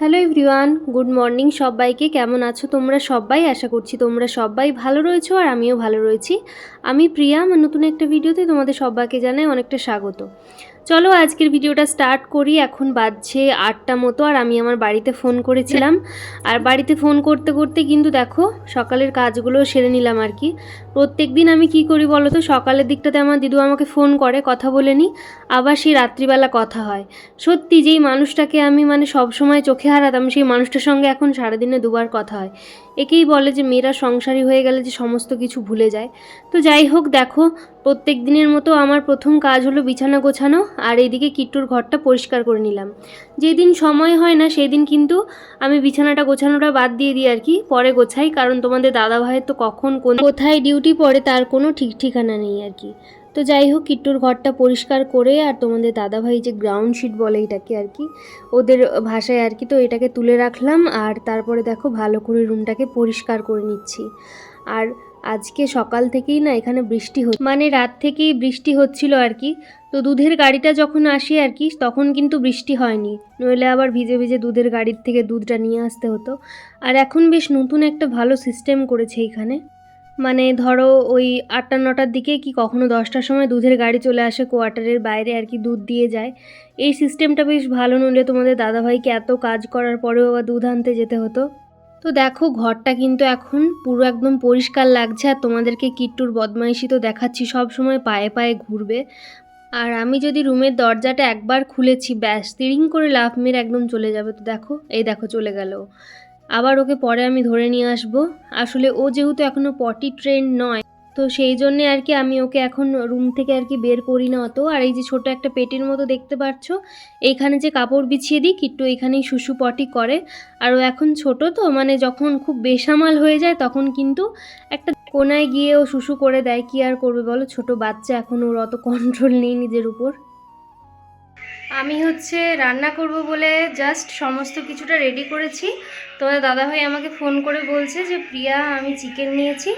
Hello everyone, good morning সবাইকে। কেমন আছো তোমরা সবাই? আশা করছি তোমরা সবাই ভালো রয়েছো আর আমিও ভালো রয়েছি। আমি প্রিয়া আমার নতুন একটা ভিডিওতে তোমাদের সবাইকে জানাই অনেকটা স্বাগত। চলো আজকের ভিডিওটা স্টার্ট করি। এখন বাজছে আটটা মতো আর আমি আমার বাড়িতে ফোন করেছিলাম। আর বাড়িতে ফোন করতে করতে কিন্তু দেখো, সকালের কাজগুলো সেরে নিলাম আর কি। প্রত্যেক দিন আমি কি করি বলো তো? সকালের দিকটাতে আমার দিদু আমাকে ফোন করে, কথা বলে নিই। আবার সেই রাত্রিবেলা কথা হয়। সত্যি যেই মানুষটাকে আমি মানে সব সময় চোখে হারাতাম, সেই মানুষটার সঙ্গে এখন সারাদিনে দুবার কথা হয়। একেই বলে যে মেয়েরা সংসারী হয়ে গেলে যে সমস্ত কিছু ভুলে যায়। তো যাই হোক, দেখো প্রত্যেক দিনের মতো আমার প্রথম কাজ হলো বিছানা গোছানো আর এইদিকে কিট্টুর ঘরটা পরিষ্কার করে নিলাম। যেদিন সময় হয় না সেই দিন কিন্তু আমি বিছানাটা গোছানোটা বাদ দিয়ে দিই আর কি, পরে গোছাই। কারণ তোমাদের দাদা ভাইয়ের তো কখন কোন কোথায় ডিউটি পড়ে তার কোনো ঠিক ঠিকানা নেই আর কি। তো যাই হোক, কিট্টুর ঘরটা পরিষ্কার করে আর তোমাদের দাদাভাই যে গ্রাউন্ড শিট বলে এটাকে আর কি, ওদের ভাষায় আর কি তো এটাকে তুলে রাখলাম। আর তারপরে দেখো ভালো করে রুমটাকে পরিষ্কার করে নিচ্ছি। আর আজকে সকাল থেকেই না এখানে বৃষ্টি হচ্ছে। মানে রাত থেকেই বৃষ্টি হচ্ছিল আর কি। তো দুধের গাড়িটা যখন আসে আর কি, তখন কিন্তু বৃষ্টি হয়নি। নইলে আবার ভিজে ভিজে দুধের গাড়ির থেকে দুধটা নিয়ে আসতে হতো। আর এখন বেশ নতুন একটা ভালো সিস্টেম করেছে এখানে। মানে ধরো ওই আটটা, নটার দিকে কি কখনো দশটার সময় দুধের গাড়ি চলে আসে কোয়ার্টারের বাইরে আর কি দুধ দিয়ে যায়। এই সিস্টেমটা বেশ ভালো, নইলে তোমাদের দাদাভাইকে এত কাজ করার পরেও আবার দুধ আনতে যেতে হতো। তো দেখো, ঘরটা কিন্তু এখন পুরো একদম পরিষ্কার লাগছে আর তোমাদেরকে কিট্টুর বদমাইশি তো দেখাচ্ছি, সব সময় পায়ে পায়ে ঘুরবে। আর আমি যদি রুমের দরজাটা একবার খুলেছি, ব্যাস, তিরিং করে লাফ মেরে একদম চলে যাবে। তো দেখো, এই দেখো চলে গেল। আবার ওকে পরে আমি ধরে নিয়ে আসব। আসলে ও যেহেতু এখনও পটি ট্রেন নয় তো সেই জন্যে আর কি আমি ওকে এখন রুম থেকে আর কি বের করি না অত। আর এই যে ছোট একটা পেটের মতো দেখতে পাচ্ছ এইখানে যে কাপড় বিছিয়ে দিই, কিট্টু এইখানেই শুশু পটি করে। আর ও এখন ছোট তো মানে যখন খুব বেসামাল হয়ে যায়, তখন কিন্তু একটা কোনায় গিয়ে ও শুশু করে দেয়। কি আর করবে বলো? ছোট বাচ্চা, এখন ওর অত কন্ট্রোল নেই নিজের উপর। আমি হচ্ছে রান্না করব বলে জাস্ট সমস্ত কিছুটা রেডি করেছি। তোমাদের দাদাভাই আমাকে ফোন করে বলছে যে, প্রিয়া, আমি চিকেন নিয়েছি।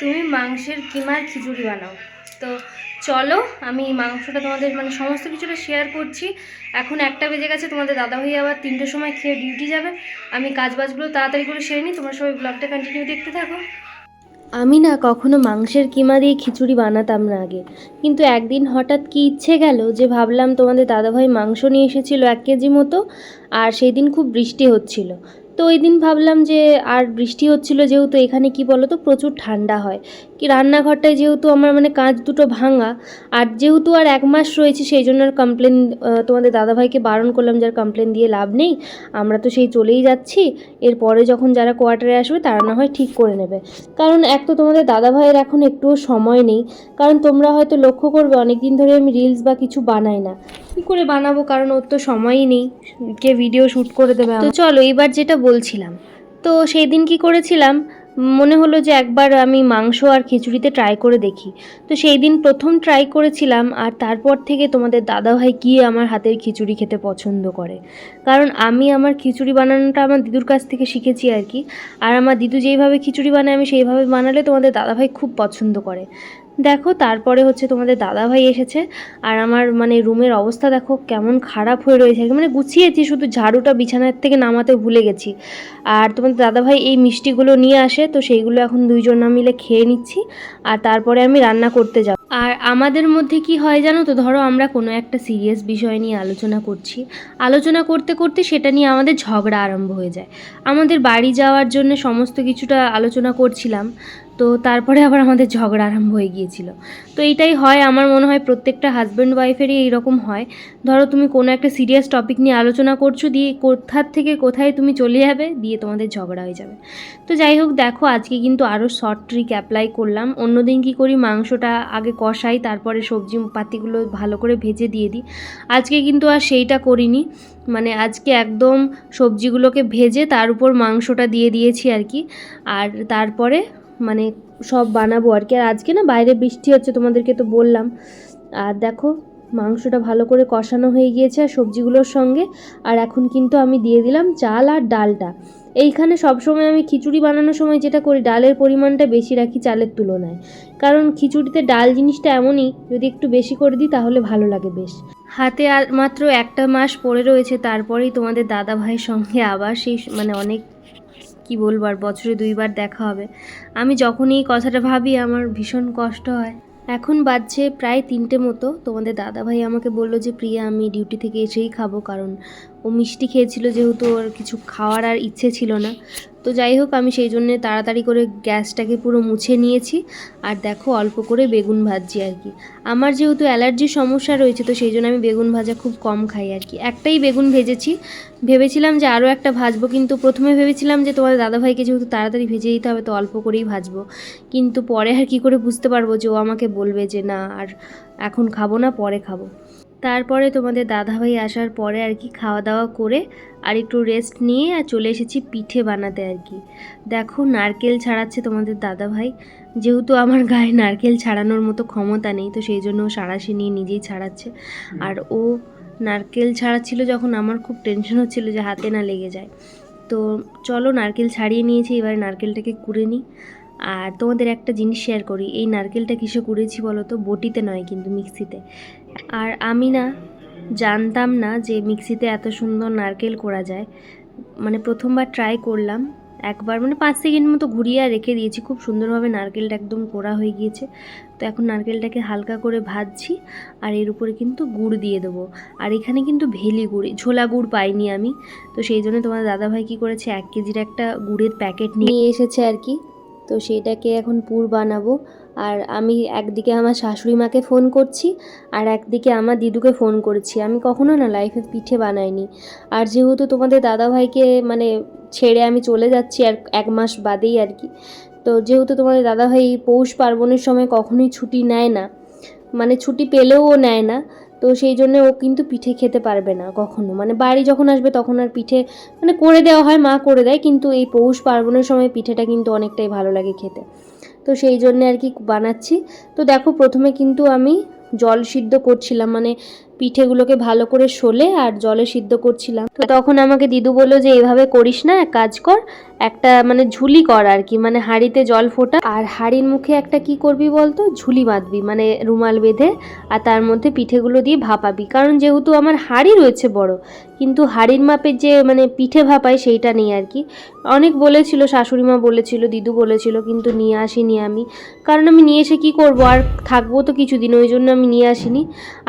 তুমি মাংসের কিমার খিচুড়ি বানাও। তো চলো, আমি মাংসটা তোমাদের মানে সমস্ত কিছুটা শেয়ার করছি। এখন একটা বেজে গেছে, তোমাদের দাদাভাই আবার তিনটের সময় খেয়ে ডিউটি যাবে। আমি কাজ বাজগুলো তাড়াতাড়ি করে সেরে নিই, তোমরা সবাই ব্লগটা কন্টিনিউ দেখতে থাকো। আমি না কখনো মাংসের কিমা দিয়ে খিচুড়ি বানাতাম না আগে। কিন্তু একদিন হঠাৎ কি ইচ্ছে গেল যে ভাবলাম তোমাদের দাদাভাই মাংস নিয়ে এসেছিল এক কেজি মতো, আর সেই দিন খুব বৃষ্টি হচ্ছিল। তো ওই দিন ভাবলাম যে আর বৃষ্টি হচ্ছিল যেহেতু এখানে কি বলো তো প্রচুর ঠান্ডা হয়। কি রান্নাঘরটায় যেহেতু আমার মানে কাঁচ দুটো ভাঙা আর যেহেতু আর এক মাস রয়েছে সেই জন্য আর কমপ্লেন তোমাদের দাদাভাইকে বারণ করলাম যার কমপ্লেন দিয়ে লাভ নেই। আমরা তো সেই চলেই যাচ্ছি। এরপরে যখন যারা কোয়ার্টারে আসবে তারা না হয় ঠিক করে নেবে। কারণ এক তো তোমাদের দাদাভাইয়ের এখন একটুও সময় নেই। কারণ তোমরা হয়তো লক্ষ্য করবে অনেক দিন ধরে আমি রিলস বা কিছু বানাই না। কী করে বানাবো? কারণ ওর তো সময়ই নেই। কে ভিডিও শ্যুট করে দেবে তো চলো এবার যেটা বলছিলাম। তো সেই দিন কি করেছিলাম? মনে হলো যে একবার আমি মাংস আর খিচুড়িতে ট্রাই করে দেখি। তো সেই দিন প্রথম ট্রাই করেছিলাম আর তারপর থেকে তোমাদের দাদাভাই কি আমার হাতের খিচুড়ি খেতে পছন্দ করে। কারণ আমি আমার খিচুড়ি বানানোটা আমার দিদুর কাছ থেকে শিখেছি আর কি। আর আমার দিদু যেইভাবে খিচুড়ি বানায়, আমি সেইভাবে বানালে তোমাদের দাদাভাই খুব পছন্দ করে। দেখো, তারপরে হচ্ছে তোমাদের দাদাভাই এসেছে। আর আমার মানে রুমের অবস্থা দেখো কেমন খারাপ হয়ে রয়েছে। মানে গুছিয়েছি, শুধু ঝাড়ুটা বিছানার থেকে নামাতে ভুলে গেছি। আর তোমাদের দাদাভাই এই মিষ্টিগুলো নিয়ে আসে, তো সেইগুলো এখন দুইজনা মিলে খেয়ে নিচ্ছি। আর তারপরে আমি রান্না করতে যাব। আর আমাদের মধ্যে কি হয় জানো তো? ধরো আমরা কোনো একটা সিরিয়াস বিষয় নিয়ে আলোচনা করছি। আলোচনা করতে করতে সেটা নিয়ে আমাদের ঝগড়া আরম্ভ হয়ে যায়। আমাদের বাড়ি যাওয়ার জন্য সমস্ত কিছুটা আলোচনা করছিলাম। তো তারপরে আবার আমাদের ঝগড়া আরম্ভ হয়ে গিয়েছিল। তো এইটাই হয়, আমার মনে হয় প্রত্যেকটা হাজব্যান্ড ওয়াইফেরই এইরকম হয়। ধরো তুমি কোনো একটা সিরিয়াস টপিক নিয়ে আলোচনা করছ, দিয়ে কোথার থেকে কোথায় তুমি চলে যাবে, দিয়ে তোমাদের ঝগড়া হয়ে যাবে। তো যাই হোক, দেখো, আজকে কিন্তু আরও শর্ট ট্রিক অ্যাপ্লাই করলাম। অন্যদিন কী করি, মাংসটা আগে কষাই, তারপরে সবজি পাতিগুলো ভালো করে ভেজে দিয়ে দিই। আজকে কিন্তু আর সেইটা করিনি। মানে আজকে একদম সবজিগুলোকে ভেজে তার উপর মাংসটা দিয়ে দিয়েছি আর কি। আর তারপরে মানে সব বানাবো আর কি। আর আজকে না বাইরে বৃষ্টি হচ্ছে, তোমাদেরকে তো বললাম। আর দেখো, মাংসটা ভালো করে কষানো হয়ে গিয়েছে আর সবজিগুলোর সঙ্গে। আর এখন কিন্তু আমি দিয়ে দিলাম চাল আর ডালটা। এইখানে সবসময় আমি খিচুড়ি বানানোর সময় যেটা করি, ডালের পরিমাণটা বেশি রাখি চালের তুলনায়। কারণ খিচুড়িতে ডাল জিনিসটা এমনই, যদি একটু বেশি করে দিই তাহলে ভালো লাগে বেশ। হাতে আর মাত্র একটা মাস পড়ে রয়েছে, তারপরেই তোমাদের দাদা ভাইয়ের সঙ্গে আবার সেই মানে অনেক কি বলব আর বছরে দুইবার দেখা হবে। আমি যখনই কথাটা ভাবি, আমার ভীষণ কষ্ট হয়। এখন বাজছে প্রায় তিনটে মতো। তোমাদের দাদাভাই আমাকে বলল যে, প্রিয়া, আমি ডিউটি থেকে এসেই খাব। কারণ ও মিষ্টি খেয়েছিল, যেহেতু ওর কিছু খাওয়ার আর ইচ্ছে ছিল না। তো যাই হোক, আমি সেই জন্যে তাড়াতাড়ি করে গ্যাসটাকে পুরো মুছে নিয়েছি। আর দেখো, অল্প করে বেগুন ভাজছি আর কি। আমার যেহেতু অ্যালার্জির সমস্যা রয়েছে, তো সেই জন্য আমি বেগুন ভাজা খুব কম খাই আর কি। একটাই বেগুন ভেজেছি। ভেবেছিলাম যে আরও একটা ভাজবো, কিন্তু প্রথমে ভেবেছিলাম যে তোমাদের দাদাভাইকে যেহেতু তাড়াতাড়ি ভেজে দিতে হবে, তো অল্প করেই ভাজবো। কিন্তু পরে আর কি করে বুঝতে পারব যে ও আমাকে বলবে যে না, আর এখন খাব না, পরে খাব। তারপরে তোমাদের দাদাভাই আসার পরে আর কি খাওয়া দাওয়া করে আর একটু রেস্ট নিয়ে আর চলে এসেছি পিঠে বানাতে আর কি। দেখো নারকেল ছাড়াচ্ছে তোমাদের দাদাভাই। যেহেতু আমার গায়ে নারকেল ছাড়ানোর মতো ক্ষমতা নেই তো সেই জন্য ও সাঁড়াশি নিয়ে নিজেই ছাড়াচ্ছে। আর ও নারকেল ছাড়াচ্ছিল যখন আমার খুব টেনশন হচ্ছিল যে হাতে না লেগে যায়। তো চলো নারকেল ছাড়িয়ে নিয়েছি এবার নারকেলটাকে কুড়ে নিই। আর তোমাদের একটা জিনিস শেয়ার করি, এই নারকেলটা কিসে কুড়েছি বলো তো বটিতে নয় কিন্তু মিক্সিতে। আর আমি না জানতাম না যে মিক্সিতে এত সুন্দর নারকেল করা যায়। মানে প্রথমবার ট্রাই করলাম, একবার মানে পাঁচ সেকেন্ড মতো ঘুরিয়ে রেখে দিয়েছি, খুব সুন্দরভাবে নারকেলটা একদম কোড়া হয়ে গিয়েছে। তো এখন নারকেলটাকে হালকা করে ভাজছি, আর এর উপরে কিন্তু গুড় দিয়ে দেবো। আর এখানে কিন্তু ভেলি গুড় ঝোলা গুড় পাইনি আমি। তো সেই জন্য তোমার দাদাভাই কী করেছে, এক কেজির একটা গুড়ের প্যাকেট নিয়ে এসেছে আর কি। তো সেইটাকে এখন পুর বানাবো। আর আমি একদিকে আমার শাশুড়ি মাকে ফোন করছি, আর একদিকে আমার দিদুকে ফোন করেছি। আমি কখনো না লাইফে পিঠে বানাইনি। আর যেহেতু তোমাদের দাদাভাইকে মানে ছেড়ে আমি চলে যাচ্ছি আর এক মাস বাদেই আর কি, তো যেহেতু তোমাদের দাদাভাই পৌষ পার্বণের সময় কখনোই ছুটি নেয় না মানে ছুটি পেলেও নেয় না তো সেই জন্য ও কিন্তু পিঠে খেতে পারবে না কখনো। মানে বাড়ি যখন আসবে তখন আর পিঠে মানে করে দেওয়া হয়, মা করে দেয়, কিন্তু এই পৌষ পার্বণের সময় পিঠেটা কিন্তু অনেকটাই ভালো লাগে খেতে। তো সেই জন্য আর কি বানাচ্ছি। তো দেখো প্রথমে কিন্তু আমি জল সিদ্ধ করছিলাম মানে পিঠেগুলোকে ভালো করে শোলে আর জলে সিদ্ধ করছিলাম। তো তখন আমাকে দিদু বলল যে এইভাবে করিস না, এক কাজ কর, একটা মানে ঝুলি কর আর কি মানে হাঁড়িতে জল ফোটা। আর হাঁড়ির মুখে একটা কি করবি বলতো? ঝুলি বাঁধবি মানে রুমাল বেঁধে আর তার মধ্যে পিঠেগুলো দিয়ে ভাপাবি। কারণ যেহেতু আমার হাঁড়ি রয়েছে বড়, কিন্তু হাঁড়ির মাপের যে মানে পিঠে ভাপায় সেইটা নেই আর কি অনেক বলেছিল শাশুড়ি মা বলেছিল, দিদু বলেছিল, কিন্তু নিয়ে আসিনি আমি। কারণ আমি নিয়ে এসে কি করব? আর থাকব তো কিছুদিন, ওই জন্য আমি নিয়ে আসিনি।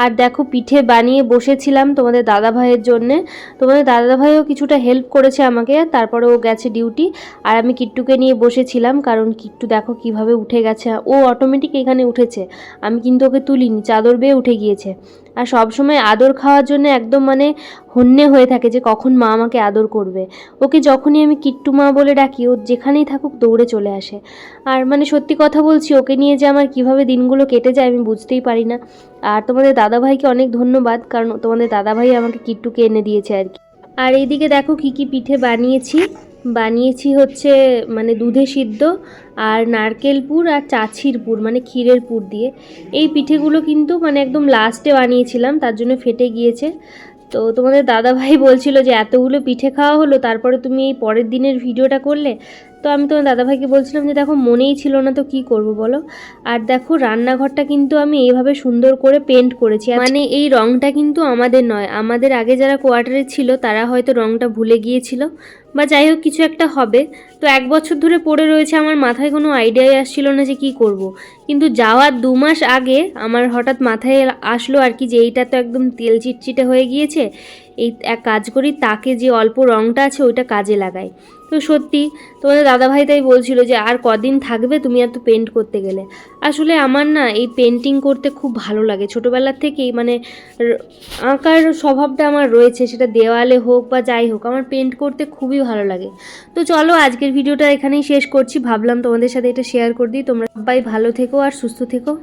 আর দেখো, পিঠে বানিয়ে বসেছিলাম তোমাদের দাদা ভাইয়ের জন্যে। তোমাদের দাদা ভাইও কিছুটা হেল্প করেছে আমাকে, তারপরে ও গেছে ডিউটি আর আমি কিট্টুকে নিয়ে বসেছিলাম, কারণ কিট্টু দেখো কীভাবে উঠে গেছে। ও অটোমেটিক এখানে উঠেছে। আমি কিন্তু ওকে তুলিনি, চাদর বেয়ে উঠে গিয়েছে। আর সব সময় আদর খাওয়ার জন্য একদম মানে হন্যে হয়ে থাকে যে কখন মা আমাকে আদর করবে। ওকে যখনই আমি কিট্টু মা বলে ডাকি, ও যেখানেই থাকুক দৌড়ে চলে আসে। আর মানে সত্যি কথা বলছি, ওকে নিয়ে যে আমার কীভাবে দিনগুলো কেটে যায় আমি বুঝতেই পারি না। আর তোমাদের দাদাভাইকে অনেক ধন্যবাদ, কারণ তোমাদের দাদাভাই আমাকে কিট্টুকে এনে দিয়েছে আর কি। আর এইদিকে দেখো কী কী পিঠে বানিয়েছি। বানিয়েছি হচ্ছে মানে দুধে সিদ্ধ আর নারকেল পুর আর চাছির পুর মানে ক্ষীরের পুর দিয়ে। এই পিঠেগুলো কিন্তু মানে একদম লাস্টে বানিয়েছিলাম, তার জন্য ফেটে গিয়েছে। তো তোমাদের দাদাভাই বলছিল যে, এতগুলো পিঠে খাওয়া হলো, তারপরে তুমি এই পরের দিনের ভিডিওটা করলে? তো আমি তোমার দাদাভাইকে বলছিলাম যে, দেখো, মনেই ছিল না তো কি করব বলো? আর দেখো, রান্নাঘরটা কিন্তু আমি এইভাবে সুন্দর করে পেন্ট করেছি। মানে এই রংটা কিন্তু আমাদের নয়, আমাদের আগে যারা কোয়ার্টারে ছিল, তারা হয়তো রংটা ভুলে গিয়েছিল। বা যাই হোক, কিছু একটা হবে তো এক বছর ধরে পড়ে রয়েছে, আমার মাথায় কোনো আইডিয়াই আসছিল না যে কি করব। কিন্তু যাওয়ার দু মাস আগে আমার হঠাৎ মাথায় আসলো আর কি যে এইটা তো একদম তেল চিটচিটে হয়ে গিয়েছে এই এক কাজ করি, তাকে যে অল্প রংটা আছে ওইটা কাজে লাগাই। তো সত্যি তোমাদের দাদাভাই তাই বলছিল যে, আর কদিন থাকবে তুমি এত পেন্ট করতে গেলে? আসলে আমার না এই পেন্টিং করতে খুব ভালো লাগে। ছোটোবেলার থেকেই মানে আঁকার স্বভাবটা আমার রয়েছে, সেটা দেওয়ালে হোক বা যাই হোক, আমার পেন্ট করতে খুবই ভালো লাগে। তো চলো আজকের ভিডিওটা এখানেই শেষ করছি। ভাবলাম তোমাদের সাথে এটা শেয়ার করে দিই। তোমরা সবাই ভালো থেকো আর সুস্থ থেকো।